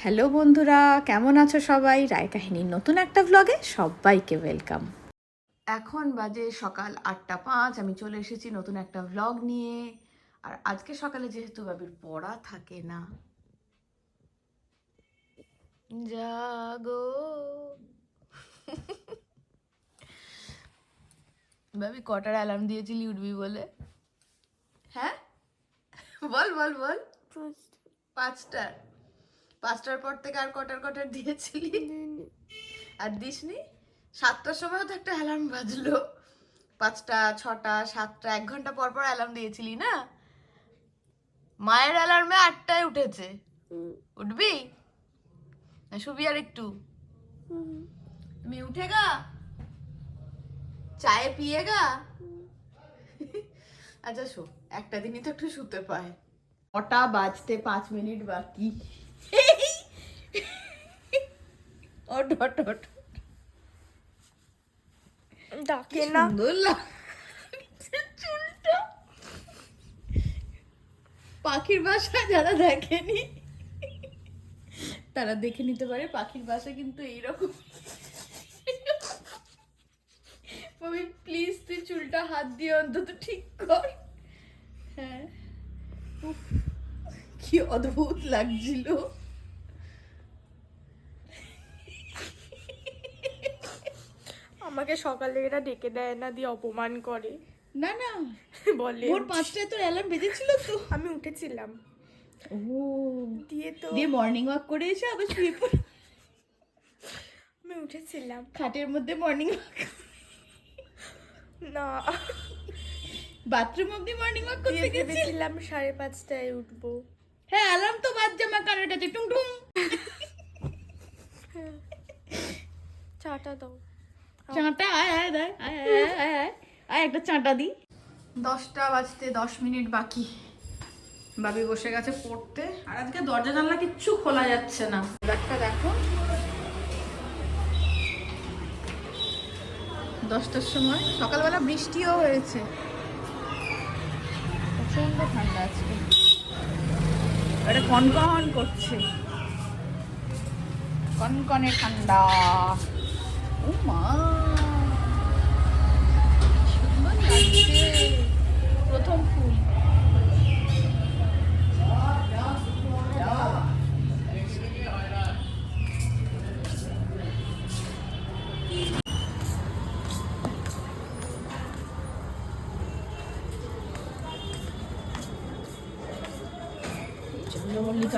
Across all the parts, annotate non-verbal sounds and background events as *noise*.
Hello বন্ধুরা কেমন আছো সবাই? রায় কাহিনীর নতুন একটা ব্লগে সবাইকে ওয়েলকাম এখন বাজে সকাল আটটা পাঁচ আমি চলে এসেছি নতুন একটা ব্লগ নিয়ে। আর আজকে সকালে যেহেতু বাবির পড়া থাকে না। জাগো। বাবি কটার অ্যালার্ম দিয়েছিলি উঠবি বলে? হ্যাঁ? বল বল বল। পাঁচটার পাঁচটার পর থেকে আর কটার কটার দিয়েছিলি? আর দিসনি? সাতটার সময়ও তো একটা অ্যালার্ম বাজলো। পাঁচটা ছটা সাতটা এক ঘণ্টা পর পর অ্যালার্ম দিয়েছিলি না? মায়ের অ্যালার্মে আটটায় উঠেছে। উঠবি? শুবি আর একটু। তুমি উঠে গা। চায়ে পিয়ে গা। আচ্ছা শো। একটা দিনই তো একটু শুতে পায়। নটা বাজতে পাঁচ মিনিট বাকি? ওঠ ওঠ ওঠ। ডাকে না। সুন্দর চুলটা। পাখির বাসা যারা দেখেনি তারা দেখে নিতে পারে পাখির বাসা কিন্তু এইরকম। প্লিজ তুই চুলটা হাত দিয়ে অন্তত ঠিক কর। হ্যাঁ। কি অদ্ভুত লাগছিল। আমাকে সকালে এরা ডেকে দেয় না দিয়ে অপমান করে। না না। *laughs* বলে ভোর পাঁচটায় তোর অ্যালার্ম বেজেছিল তো। আমি উঠেছিলাম। ও। দিয়ে তো দিয়ে মর্নিং ওয়াক করে এসে আবার শুয়ে পড়ে। আমি উঠেছিলাম। খাটের মধ্যে মর্নিং ওয়াক না। বাথরুম অব্দি মর্নিং ওয়াক করতে গেছি ভেবেছিলাম সাড়ে পাঁচটায় উঠবো। হ্যাঁ অ্যালার্ম তো বাজছে আমার কানের কাছে টুং টুং। চাটা দাও। চাঁটা আয় আয় দেয় আয় আয় আয়, একটা চাঁটা দি। দশটা বাজতে দশ মিনিট বাকি। বাবি বসে গেছে পড়তে। আর আজকে দরজা জানলা কিচ্ছু খোলা যাচ্ছে না। ব্যাগটা দেখো। দশটার সময়। সকালবেলা বৃষ্টিও হয়েছে। প্রচণ্ড ঠান্ডা আজকে। এটা কনকন করছে। কনকনে ঠান্ডা। ও মা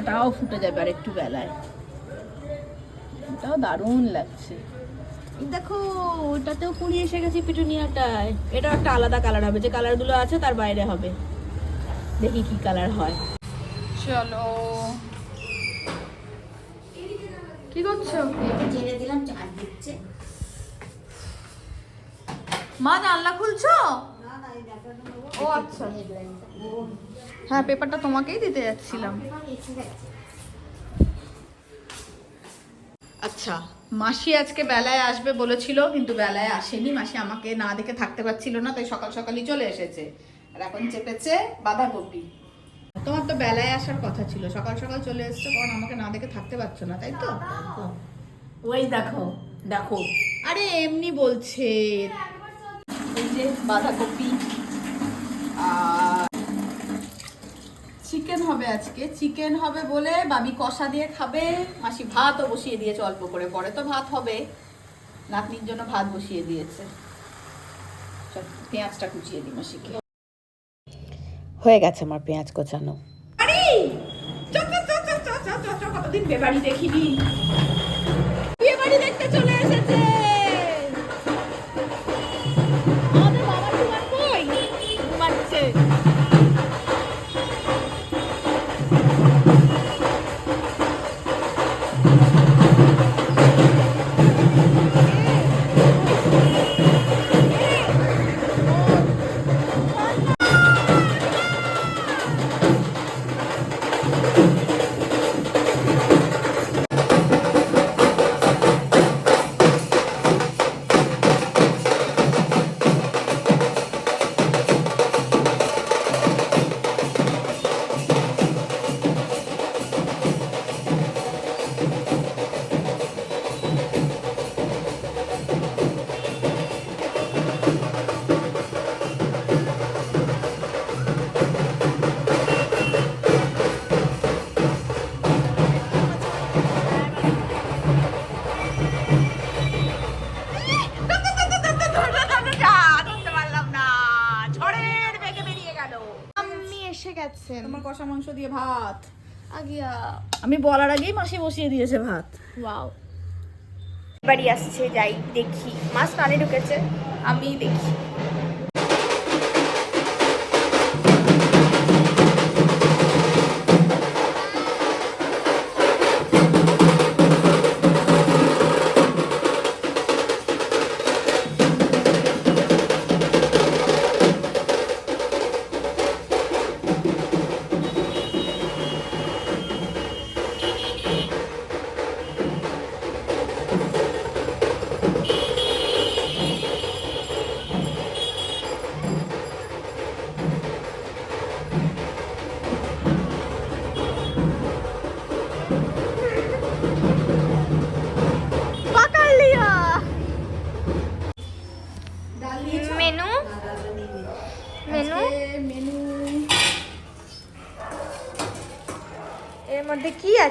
চন্দ্রমল্লিকাটাও ফুটে যাবে আর একটু বেলায়। এটাও দারুণ লাগছে। দেখো ওটাতেও কুড়ি এসে গেছে পিটুনিয়াটায়। এটা একটা আলাদা কালার হবে যে কালারগুলো আছে তার বাইরে হবে। দেখি কি কালার হয়। চলো। কি করছ? ছেড়ে দিলাম চার দিচ্ছে। মা জানলা খুলছো? ও আচ্ছা। হ্যাঁ পেপারটা তোমাকেই দিতে যাচ্ছিলাম। আচ্ছা। মাসি আজকে বেলায় আসবে বলেছিল কিন্তু বেলায় আসেনি। মাসি আমাকে না দেখে থাকতে পারছিল না তাই সকাল সকালই চলে এসেছে। আর এখন চেপেছে বাঁধাকপি। তোমার তো বেলায় আসার কথা ছিল সকাল সকাল চলে এসেছে কারণ আমাকে না দেখে থাকতে পারছ না তাই তো? ওই দেখো দেখো। আরে এমনি বলছে। এই যে বাঁধাকপি আর চিকেন হবে আজকে। চিকেন হবে বলে বাবি কষা দিয়ে খাবে। মাসি ভাতও বসিয়ে দিয়েছে অল্প করে। পরে তো ভাত হবে। নাতনির জন্য ভাত বসিয়ে দিয়েছে। পেঁয়াজটা কুচিয়ে দিই মাসিকে। হয়ে গেছে আমার পেঁয়াজ কোচানো। কতদিন বেবাড়ি দেখিনি। বিয়ে বাড়ি দেখতে চলে এসেছে। তোমার কষা মাংস দিয়ে ভাত। আগিয়া আমি বলার আগেই মাসি বসিয়ে দিয়েছে ভাত। ওয়াও। বাড়ি আসছে যাই দেখি। মাছ কানে ঢুকেছে আমি দেখি।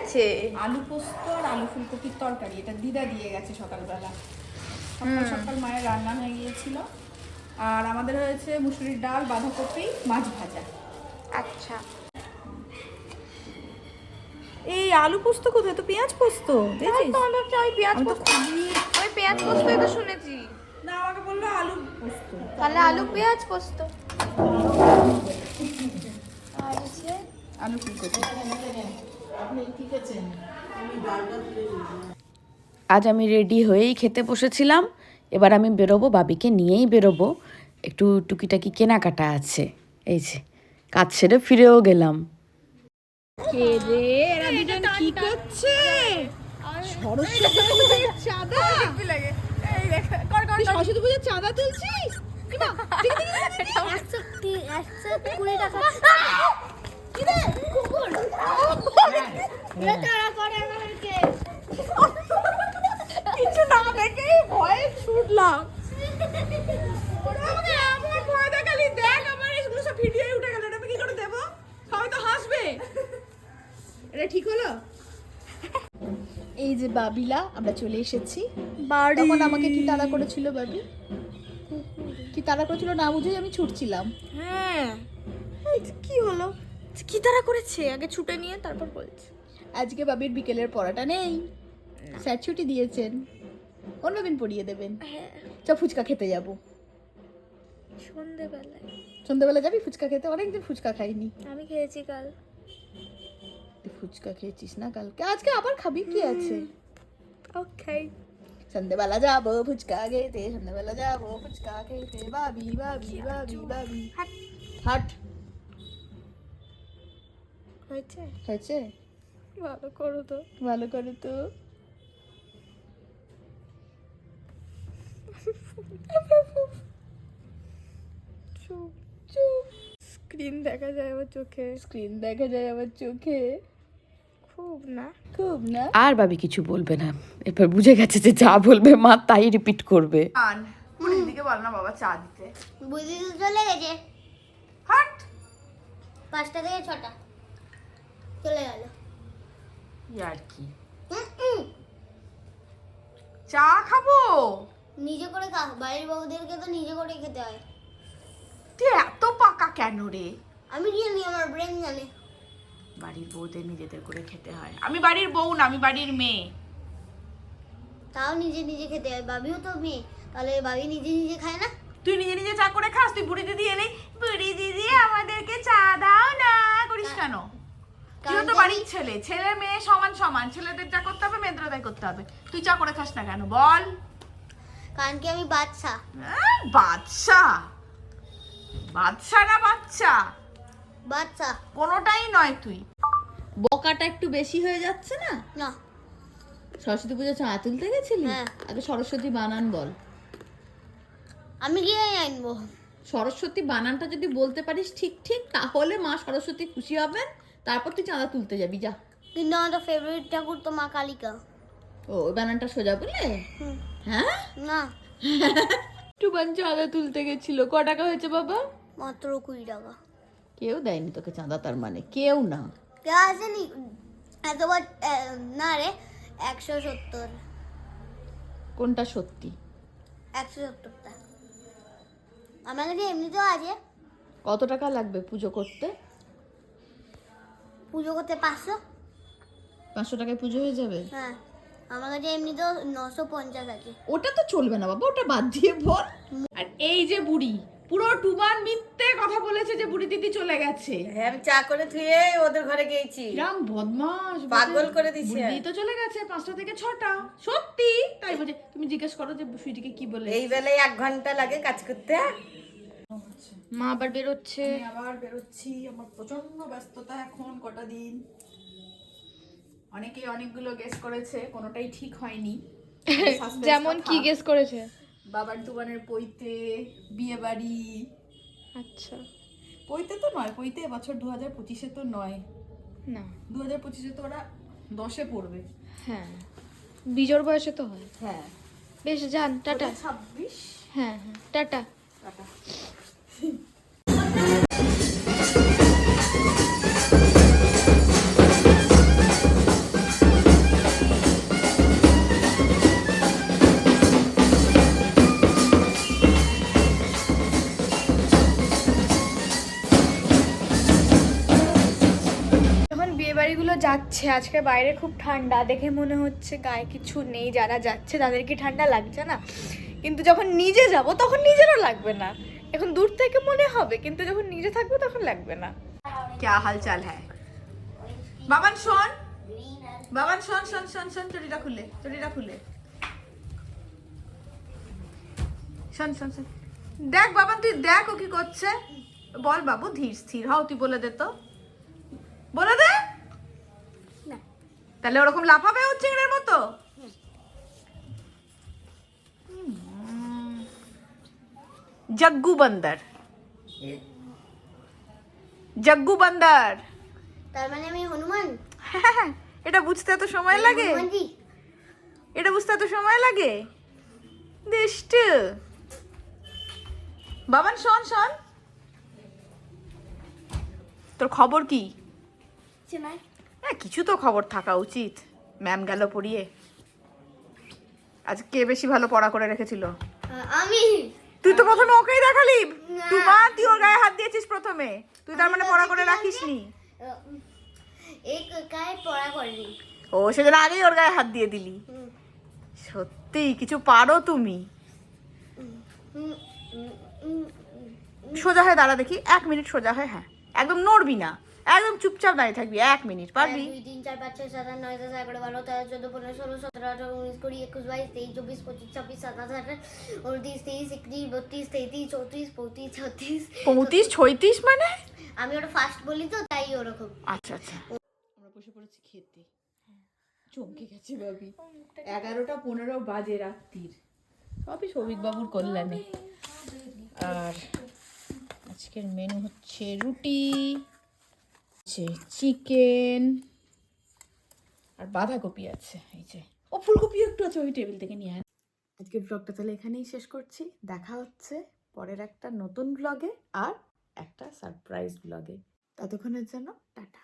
আছে আলু পোস্ত আর আলু ফুলকপির তরকারি এটা দিদা দিয়ে গেছে সকালবেলা। সকাল সকাল মায়ের রান্না হয়ে গিয়েছিল। আর আমাদের হয়েছে মুসুরির ডাল বাঁধাকপি মাছ ভাজা। আচ্ছা। এই আলু পোস্ত কোথায়? তো পেঁয়াজ পোস্ত দেখছিস? আমি আমি পেঁয়াজ পোস্ত আমি পেঁয়াজ পোস্তই তো শুনেছি। না আমাকে বলল আলু পোস্ত। তাহলে আলু পেঁয়াজ পোস্ত। আলু ফুলকপি। আজ আমি রেডি হয়েই খেতে বসেছিলাম। এবার আমি বেরোবো বাবিকে নিয়েই বেরোবো। একটু টুকিটাকি কেনাকাটা আছে। এই যে কাজ সেরে ফিরেও গেলাম। সরস্বতী পুজোর চাঁদা? লাগে এই দেখ কর? কিছু না দেখেই ভয়ে ছুটলাম। ওরা ভয় দেখালি দেখ আমার এগুলো সব ভিডিওই উঠে গেল এটা আমি কি করে দেবো? সবাই তো হাসবে। এটা ঠিক হলো? এই যে বাবিলা আমরা চলে এসেছি। তখন আমাকে কি তাড়া করেছিল বাবি? কি তাড়া করেছিল না বুঝেই আমি ছুটছিলাম। হ্যাঁ। এই যে কি হলো? কি তারা করেছে। আগে ছুটে নিয়ে তারপর বলছে। আজকে বাবির বিকেলের পড়াটা নেই। স্যার ছুটি দিয়েছেন। অন্যদিন পড়িয়ে দেবেন। হ্যাঁ। চ ফুচকা খেতে যাব। সন্ধেবেলায়। সন্ধ্যাবেলা যাবি ফুচকা খেতে? অনেকদিন ফুচকা খাইনি। আমি খেয়েছি কাল। তুই ফুচকা খেয়েছিস না কালকে? আজকে আবার খাবি? কি আছে? ওকে। সন্ধেবেলা যাব ফুচকা খেতে সন্ধ্যাবেলা যাব ফুচকা খেতে। বাবি বাবি বাবি বাবি। হাট। হাট। হয়েছে? হয়েছে? ভালো করো তো। ভালো করে তো। চুপ চুপ। স্ক্রিন দেখা যায় আমার চোখে। স্ক্রিন দেখা যায় আমার চোখে। খুব না? খুব না? আর বাবি কিছু বলবে না। এবার বুঝে গেছে যে যা বলবে মা তাই রিপিট করবে। আন পুরীর দিকে বল না বাবা চা দিতে। বুঝি চলে গেছে। হাট! পাঁচটা থেকে ছটা। চলে গেল। ইয়ার কি? চা খাব? নিজে করে খা বাড়ির বউদেরকে তো নিজে করে খেতে হয়। তুই এত পাকা কেন রে? আমি জানি আমার ব্রেন জানে। বাড়ির বউদের নিজেদের করে খেতে হয়। আমি বাড়ির বউ না আমি বাড়ির মেয়ে। তাও নিজে নিজে খেতে হয় বাবিও তো মেয়ে। তাহলে বাবি নিজে নিজে খায় না? তুই নিজে নিজে চা করে খাস? তুই বুড়ি দিদি এলেই বুড়ি দিদি আমাদেরকে চা দাও না। করিস কেন? তো বাড়ির ছেলে ছেলে মেয়ে সমান সমান ছেলেদের যা করতে হবে মেয়েদের তাই করতে হবে। তুই চা করে খাস না কেন বল। কারণ কি আমি বাচ্চা আহ, বাদশা বাদশা না বাচ্চা? বাচ্চা কোনোটাই নয় তুই। বকাটা একটু বেশি হয়ে যাচ্ছে না? না। সরস্বতী পুজো চা তুলতে গেছিলি? হ্যাঁ। আগে সরস্বতী বানান বল। আমি গিয়ে আনব। সরস্বতী বানানটা যদি বলতে পারিস ঠিক ঠিক তাহলে মা সরস্বতী খুশি হবেন। তারপর তুই চাঁদা তুলতে যাবি যা। কিন্তু আমাদের ফেভারিট ঠাকুর তো মা কালিকা। ও বানানটা সোজা বলে হ্যাঁ? না। *laughs* টুবান চাঁদা তুলতে গেছিল। ক টাকা হয়েছে বাবা? মাত্র কুড়ি টাকা। কেউ দেয়নি তোকে চাঁদা তার মানে কেউ না। কে আসেনি? এতবার না রে একশো সত্তর। কোনটা সত্যি? একশো সত্তরটা। আমার কাছে এমনিতেও আছে। কত টাকা লাগবে পুজো করতে? পুজো করতে পাঁচশো? পাঁচশো টাকায় পুজো হয়ে যাবে? হ্যাঁ। আমার কাছে এমনিতেও নশো পঞ্চাশ আছে। ওটা তো চলবে না বাবা ওটা বাদ দিয়ে বল। আর এই যে বুড়ি পুরো টুবান মিথ্যে কথা বলেছে যে বুড়ি দিদি চলে গেছে। হ্যাঁ আমি চা করে থুয়ে ওদের ঘরে গিয়েছি। রাম বদমাস পাগল করে দিছে। বুড়ি তো চলে গেছে পাঁচটা থেকে ছটা। সত্যি? তাই বলছে তুমি জিজ্ঞেস করো যে সুইটিকে কি বলে এই বেলায় এক ঘণ্টা লাগে কাজ করতে। মা আবার বেরোচ্ছে। আমি আবার বেরোচ্ছি আমার প্রচণ্ড ব্যস্ততা এখন কটা দিন। অনেকেই অনেকগুলো গেস করেছে কোনোটাই ঠিক হয়নি। *laughs* যেমন কি। গেস করেছে? বাবার দোকানের পইতে বিয়ে বাড়ি আচ্ছা। পইতে তো নয় পইতে এবছর দু হাজার পঁচিশে তো নয়। না। দু হাজার পঁচিশে তো ওরা দশে পড়বে। হ্যাঁ। বিজোর বয়সে তো হয়। হ্যাঁ। বেশ যান টাটা। ছাব্বিশ? হ্যাঁ হ্যাঁ টাটা। টাটা। যাচ্ছে। আজকে বাইরে খুব ঠান্ডা, দেখে মনে হচ্ছে গায়ে কিছু নেই। যারা যাচ্ছে তাদের কি ঠান্ডা লাগছে না? কিন্তু যখন নিজে যাব, তখন নিজেরও লাগবে না। এখন দূর থেকে মনে হবে, কিন্তু যখন নিজে থাকব তখন লাগবে না। কে হালচাল হ্যাঁ বাবান, শোন। বাবান, শোন শোন শোন শোন, চটিটা খুলে চটিটা খুলে। শোন শোন শোন। দেখ বাবান, তুই দেখ ও কি করছে। বল বাবু, ধীর স্থির হও, তুই বলে দে তো। বলে দে। তাহলে ওরকম লাফাবে ও চিংড়ের মতো। জগ্গু বান্দর। জগ্গু বান্দর। তার মানে আমি হনুমান? *laughs* এটা বুঝতে এত সময় লাগে? এটা বুঝতে এত সময় লাগে? দিষ্ট। বাবান শোন শোন। তোর খবর কি? চেনাই। হ্যাঁ কিছু তো খবর থাকা উচিত। ম্যাম গেল পড়িয়ে। আজ কে বেশি ভালো পড়া করে রেখেছিল? আমি। তুই তো প্রথমে ওকেই দেখালি। তুই মা তুই ওর গায়ে হাত দিয়েছিস প্রথমে। তুই তার মানে পড়া করে রাখিসনি। এক গায়ে পড়া করেনি। ও সেজন্য আগেই ওর গায়ে হাত দিয়ে দিলি। সত্যি কিছু পারো তুমি? সোজা হয়ে দাঁড়া দেখি। এক মিনিট সোজা হয়ে হ্যাঁ। একদম নড়বি না। একদম চুপচাপ দাঁড়িয়ে থাকবি এক মিনিট পারবি? দুই তিন চার পাঁচ ছয় সাত আট নয় দশ এগারো বারো তেরো চোদ্দ পনেরো ষোলো সতেরো আঠারো উনিশ কুড়ি একুশ বাইশ তেইশ চব্বিশ পঁচিশ ছাব্বিশ সাতাশ আঠাশ উনত্রিশ তেইশ একত্রিশ বত্রিশ তেত্রিশ চৌত্রিশ পঁয়ত্রিশ ছত্রিশ পঁয়ত্রিশ ছয়ত্রিশ মানে? আমি ওটা ফার্স্ট বলি তো তাই ওরকম। আচ্ছা আচ্ছা। আমরা বসে পড়েছি খেতে। চমকে গেছি বাবি এগারোটা পনেরো বাজে রাত্রির। সবই সৌভিক বাবুর কল্যাণে। আর আজকের মেনু হচ্ছে রুটি। আছে চিকেন আর বাঁধাকপি আছে, এই যে। ও, ফুলকপি একটু আছে, ওই টেবিল থেকে নিয়ে আজকে ব্লগটা তাহলে এখানেই শেষ করছি। দেখা হচ্ছে পরের একটা নতুন ব্লগে আর একটা সারপ্রাইজ ব্লগে ততক্ষণের জন্য টাটা।